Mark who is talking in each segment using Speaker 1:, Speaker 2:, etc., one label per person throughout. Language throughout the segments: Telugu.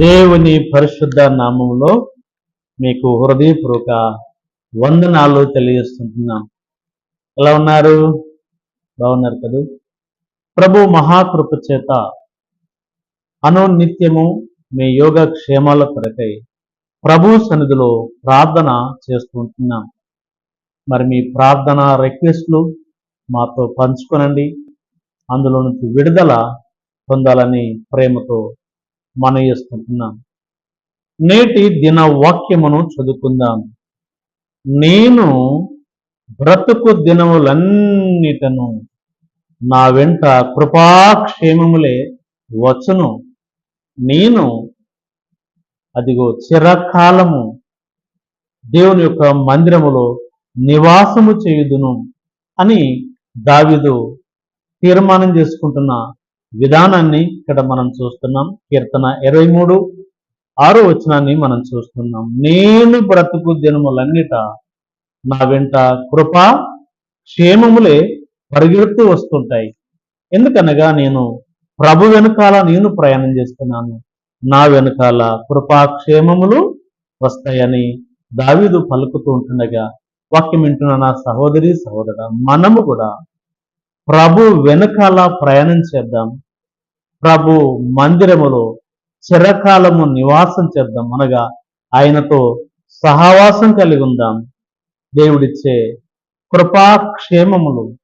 Speaker 1: దేవుని పరిశుద్ధ నామంలో మీకు హృదయపూర్వక వందనాలు తెలియజేస్తుంటున్నాం. ఎలా ఉన్నారు? బాగున్నారు కదా? ప్రభు మహాకృప చేత అనునిత్యము మీ యోగ క్షేమాల కొరకై ప్రభు సన్నిధిలో ప్రార్థన చేస్తుంటున్నాం మరి మీ ప్రార్థన రిక్వెస్ట్లు మాతో పంచుకొనండి. అందులో నుంచి విడుదల పొందాలని ప్రేమతో మనయిస్తుంటున్నాం నేటి దిన వాక్యమును చదువుకుందాం. నేను బ్రతుకు దినములన్నిటను నా వెంట కృపాక్షేమములే వచ్చును. నేను అదిగో చిరకాలము దేవుని యొక్క మందిరములో నివాసము చేయుదును అని దావిదు తీర్మానం చేసుకుంటున్న విధానాన్ని ఇక్కడ మనం చూస్తున్నాం. కీర్తన ఇరవై మూడు ఆరో వచనాన్ని మనం చూస్తున్నాం. నేను బ్రతుకు దినములన్నిట నా వెంట కృప క్షేమములే పరిగెడుతూ వస్తుంటాయి. ఎందుకనగా నేను ప్రభు వెనకాల నేను ప్రయాణం చేస్తున్నాను. నా వెనకాల కృపాక్షేమములు వస్తాయని దావీదు పలుకుతూ ఉంటుండగా వాక్యం వింటున్న నా సహోదరి సహోదర మనము కూడా ప్రభు వెనకాల ప్రయాణం చేద్దాం. ప్రభు మందిరములో చిరకాలము నివాసం చేద్దాం అనగా ఆయనతో సహవాసం కలిగి ఉందాం. దేవుడిచ్చే కృపాక్షేమములు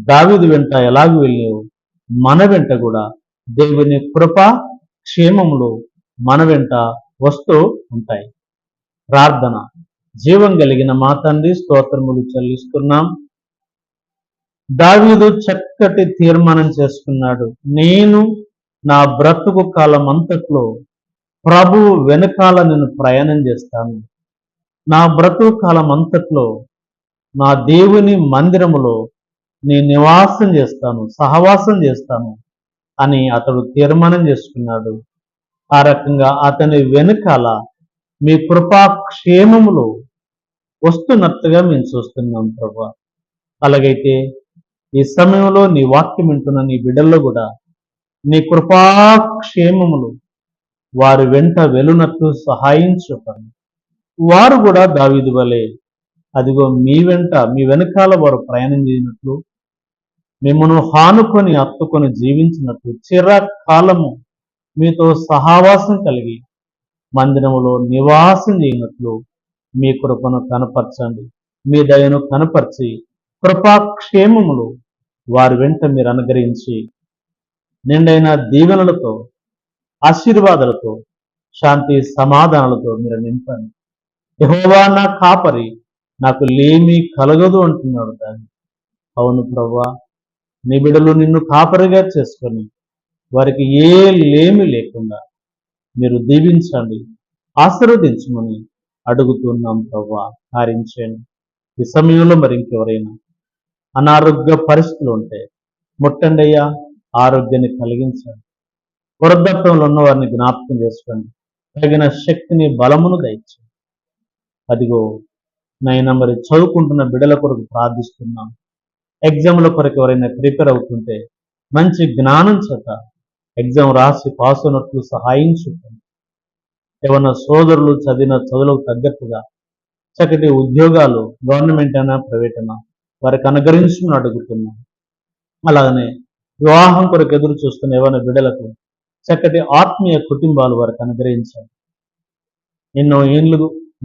Speaker 1: దావీదు వెంట ఎలాగూ వెళ్ళేవు మన వెంట కూడా దేవుని కృప క్షేమములు మన వెంట వస్తూ ఉంటాయి. ప్రార్థన. జీవం కలిగిన మా తండ్రి స్తోత్రములు చెల్లిస్తున్నాం. దావీదు చక్కటి తీర్మానం చేసుకున్నాడు. నేను నా బ్రతుకు కాలం అంతట్లో ప్రభు వెనకాల నేను ప్రయాణం చేస్తాను. నా బ్రతుకు కాలం అంతట్లో నా దేవుని మందిరములో నేను నివాసం చేస్తాను సహవాసం చేస్తాను అని అతడు తీర్మానం చేసుకున్నాడు. ఆ రకంగా అతని వెనకాల మీ కృపాక్షేమములు వస్తున్నట్టుగా మేము చూస్తున్నాం ప్రభా. అలాగైతే ఈ సమయంలో నీ వాక్యం వింటున్న నీ బిడ్డల్లో కూడా నీ కృపాక్షేమములు వారి వెంట వెలునట్టు సహాయం చూపండి వారు కూడా దావిది వలె అదిగో మీ వెంట మీ వెనకాల వారు ప్రయాణం చేయనట్లు మిమ్మను హానుకొని అత్తుకొని జీవించినట్లు చిరకాలము మీతో సహావాసం కలిగి మందిరములో నివాసం చేయనట్లు మీ కృపను కనపరచండి. మీ దయను కనపరిచి కృపాక్షేమములు వారి వెంట మీరు అనుగ్రహించి నిండైన దీవెనలతో ఆశీర్వాదాలతో శాంతి సమాధానాలతో మీరు నింపండి. యహోవా నా కాపరి నాకు లేమి కలగదు అంటున్నాడు దాన్ని అవును ప్రభా నీ బిడలు నిన్ను కాపరిగా చేసుకొని వారికి ఏ లేమి లేకుండా మీరు దీవించండి ఆశీర్వదించమని అడుగుతున్నాం ప్రవ్వా హారించండి ఈ సమయంలో మరి ఇంకెవరైనా అనారోగ్య పరిస్థితులు ఉంటే ముట్టండి అయ్యా ఆరోగ్యాన్ని కలిగించండి. వృద్ధత్వంలో ఉన్న వారిని జ్ఞాపకం చేసుకోండి. తగిన శక్తిని బలమును దయచండి అదిగో నైనా మరి చదువుకుంటున్న బిడల కొరకు ప్రార్థిస్తున్నాం. ఎగ్జామ్ల కొరకు ఎవరైనా ప్రిపేర్ అవుతుంటే మంచి జ్ఞానం చేత ఎగ్జామ్ రాసి పాస్ అయినట్లు సహాయం చూపండి. ఏమన్నా సోదరులు చదివిన చదువులకు తగ్గట్టుగా చక్కటి ఉద్యోగాలు గవర్నమెంట్ అయినా ప్రైవేట్ అయినా వారికి అనుగ్రహించమని అడుగుతున్నాం. అలాగనే వివాహం కొరకు ఎదురు చూస్తున్న ఏమైనా బిడ్డలకు చక్కటి ఆత్మీయ కుటుంబాలు వారికి అనుగ్రహించాలి. ఎన్నో ఏళ్ళు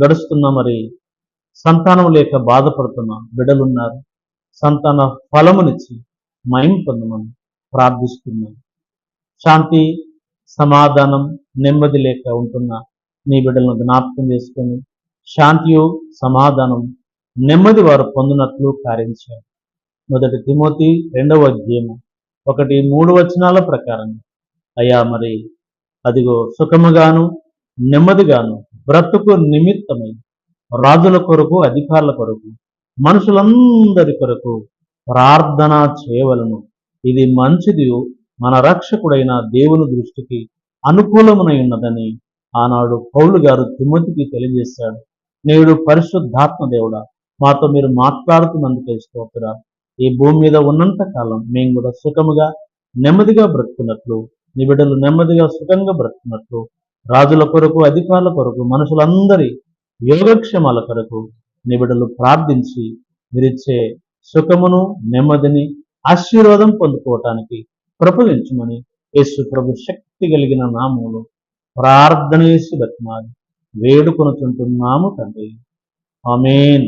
Speaker 1: గడుస్తున్నా మరి సంతానం లేక బాధపడుతున్న బిడ్డలున్నారు. సంతాన ఫలమునిచ్చి మయం పొందమని ప్రార్థిస్తున్నాను. శాంతి సమాధానం నెమ్మది లేక ఉంటున్న నీ బిడ్డలను జ్ఞాపకం చేసుకొని శాంతియు సమాధానం నెమ్మది వారు పొందినట్లు కార్యించారు. మొదటి తిమోతి రెండవ అధ్యయము ఒకటి మూడు వచనాల ప్రకారం. అయ్యా మరి అదిగో సుఖముగాను నెమ్మదిగాను బ్రతుకు నిమిత్తమై రాజుల కొరకు అధికారుల కొరకు మనుషులందరి కొరకు ప్రార్థన చేయవలను. ఇది మంచిది మన రక్షకుడైన దేవుని దృష్టికి అనుకూలమునై ఉన్నదని ఆనాడు పౌలు గారు తిమ్మతికి తెలియజేశాడు. నేడు పరిశుద్ధాత్మ దేవుడా మాతో మీరు మాట్లాడుతున్నందుకే స్తోత్ర. ఈ భూమి మీద ఉన్నంత కాలం మేము కూడా సుఖముగా నెమ్మదిగా బ్రతుకున్నట్లు నీ బిడ్డలు నెమ్మదిగా సుఖంగా బ్రతుకున్నట్లు రాజుల కొరకు అధికారుల కొరకు మనుషులందరి యోగక్షేమాల కొరకు నిబిడలు ప్రార్థించి మీరిచ్చే సుఖమును నెమ్మదిని ఆశీర్వాదం పొందుకోవటానికి ప్రపదించమని యేసు ప్రభు శక్తి కలిగిన నామములు ప్రార్థన చేసి బతిమాలి. వేడుకొనుచుంటున్నాము తండ్రి. Amen.